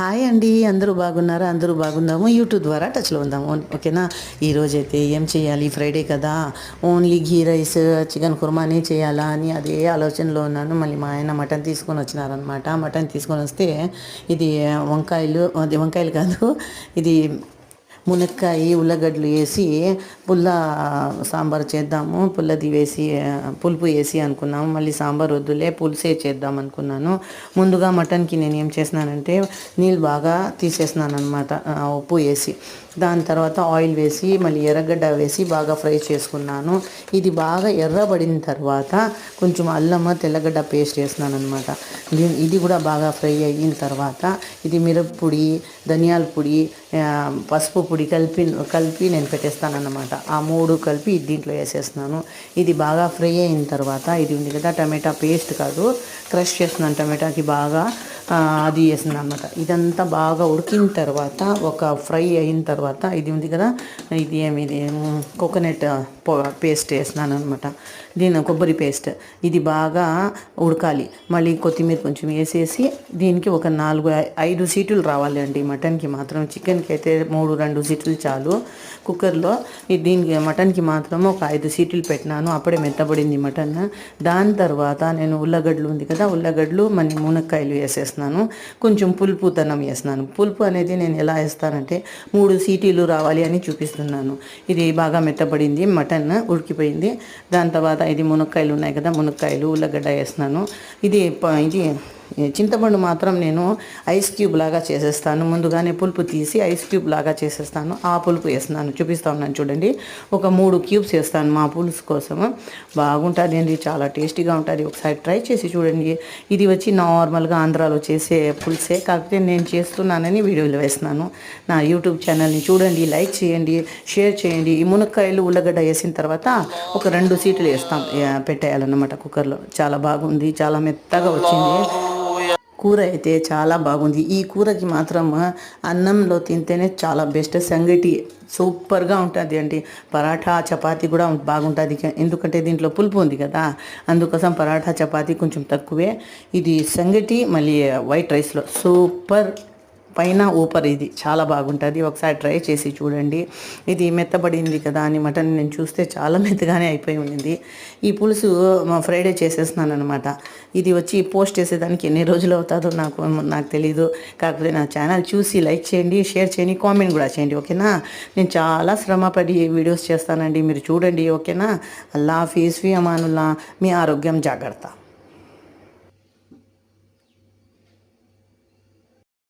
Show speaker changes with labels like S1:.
S1: Hi అండి అందరూ బాగున్నారా? అందరూ బాగున్నాము యూట్యూబ్ ద్వారా టచ్లో ఉందాము. ఓకేనా? ఈరోజు అయితే ఏం చేయాలి? ఫ్రైడే కదా. ఓన్లీ ఘీ రైస్ చికెన్ కుర్మానే చేయాలా అని అదే ఆలోచనలో ఉన్నాను. మళ్ళీ మా ఆయన మటన్ తీసుకొని వచ్చినారనమాట మటన్ తీసుకొని వస్తే ఇది వంకాయలు అది వంకాయలు కాదు. ఇది మునక్కాయ ఉల్లగడ్డలు వేసి పుల్ల సాంబార్ చేద్దాము పుల్లది వేసి పులుపు వేసి అనుకున్నాము. మళ్ళీ సాంబార్ వద్దులే పులుసే చేద్దాం అనుకున్నాను. ముందుగా మటన్కి నేను ఏం చేసినానంటే నీళ్ళు బాగా తీసేసినాను అనమాట ఉప్పు వేసి. దాని తర్వాత ఆయిల్ వేసి మళ్ళీ ఎర్రగడ్డ వేసి బాగా ఫ్రై చేసుకున్నాను. ఇది బాగా ఎర్రబడిన తర్వాత కొంచెం అల్లం తెల్లగడ్డ పేస్ట్ వేసినాను అనమాట ఇది కూడా బాగా ఫ్రై అయిన తర్వాత ఇది మిరప్పొడి ధనియాల పొడి పసుపు పొడి కలిపి కలిపి నేను పెట్టేస్తానన్నమాట. ఆ మూడు కలిపి దీంట్లో వేసేస్తున్నాను. ఇది బాగా ఫ్రై అయిన తర్వాత ఇది ఉంది కదా టమాటా పేస్ట్ కాదు క్రష్ చేస్తున్నాను టమాటాకి బాగా అది వేస్తున్నాను అనమాట ఇదంతా బాగా ఉడికిన తర్వాత ఒక ఫ్రై అయిన తర్వాత ఇది ఉంది కదా ఇది ఏమి ఇది కోకోనట్ పేస్ట్ వేస్తున్నాను అనమాట దీని కొబ్బరి పేస్ట్. ఇది బాగా ఉడకాలి. మళ్ళీ కొత్తిమీర కొంచెం వేసేసి దీనికి ఒక నాలుగు ఐదు సీటులు రావాలి అండి. మటన్కి మాత్రం చికెన్కి అయితే మూడు రెండు సీట్లు చాలు. కుక్కర్లో ఈ దీనికి మటన్కి మాత్రం ఒక ఐదు సీట్లు పెట్టినాను. అప్పుడే మెత్తబడింది మటన్. దాని తర్వాత నేను ఉల్లగడ్డలు ఉంది కదా ఉల్లగడ్డలు మళ్ళీ మునక్కాయలు వేసేస్తున్నాను. కొంచెం పులుపుతనం వేస్తున్నాను. పులుపు అనేది నేను ఎలా వేస్తానంటే మూడు సీటీలు రావాలి అని చూపిస్తున్నాను. ఇది బాగా మెత్తబడింది మటన్. ఉడికిపోయింది. దాని తర్వాత ఇది మునక్కాయలు ఉన్నాయి కదా మునక్కాయలు ఉల్లగడ్డ వేస్తున్నాను. ఇది ప- ఇది చింతపండు మాత్రం నేను ఐస్ క్యూబ్ లాగా చేసేస్తాను. ముందుగానే పులుపు తీసి ఐస్ క్యూబ్ లాగా చేసేస్తాను. ఆ పులుపు వేస్తున్నాను. చూపిస్తా ఉన్నాను చూడండి. ఒక మూడు క్యూబ్స్ వేస్తాను మా పులుసు కోసము బాగుంటుంది అండి. చాలా టేస్టీగా ఉంటుంది. ఒకసారి ట్రై చేసి చూడండి. ఇది వచ్చి నార్మల్గా ఆంధ్రాలో చేసే పులుసే. కాకపోతే నేను చేస్తున్నానని వీడియోలు వేస్తున్నాను. నా యూట్యూబ్ ఛానల్ని చూడండి. లైక్ చేయండి. షేర్ చేయండి. ఈ మునక్కాయలు ఉల్లగడ్డ వేసిన తర్వాత ఒక రెండు సీట్లు వేస్తాం. పెట్టేయాలన్నమాట కుక్కర్లో. చాలా బాగుంది. చాలా మెత్తగా వచ్చింది. కూర అయితే చాలా బాగుంది. ఈ కూరకి మాత్రం అన్నంలో తింటేనే చాలా బెస్ట్. సంగటి సూపర్గా ఉంటుంది అండి పరాఠా చపాతీ కూడా బాగుంటుంది. ఎందుకంటే దీంట్లో పులుపు ఉంది కదా అందుకోసం పరాఠా చపాతీ కొంచెం తక్కువే. ఇది సంగటి మళ్ళీ వైట్ రైస్లో సూపర్ పైన ఊపర్ ఇది. చాలా బాగుంటుంది. ఒకసారి ట్రై చేసి చూడండి. ఇది మెత్తబడింది కదా అని మటన్ నేను చూస్తే చాలా మెత్తగానే అయిపోయి ఉండింది. ఈ పులుసు ఫ్రైడే చేసేస్తున్నాను అనమాట ఇది వచ్చి పోస్ట్ చేసేదానికి ఎన్ని రోజులు అవుతుందో నాకు నాకు తెలీదు. కాకపోతే నా ఛానల్ చూసి లైక్ చేయండి షేర్ చేయండి కామెంట్ కూడా చేయండి. ఓకేనా? నేను చాలా శ్రమపడి వీడియోస్ చేస్తానండి. మీరు చూడండి. ఓకేనా? అల్లా ఫీస్ ఫీ అమానుల్లా. మీ ఆరోగ్యం జాగ్రత్త.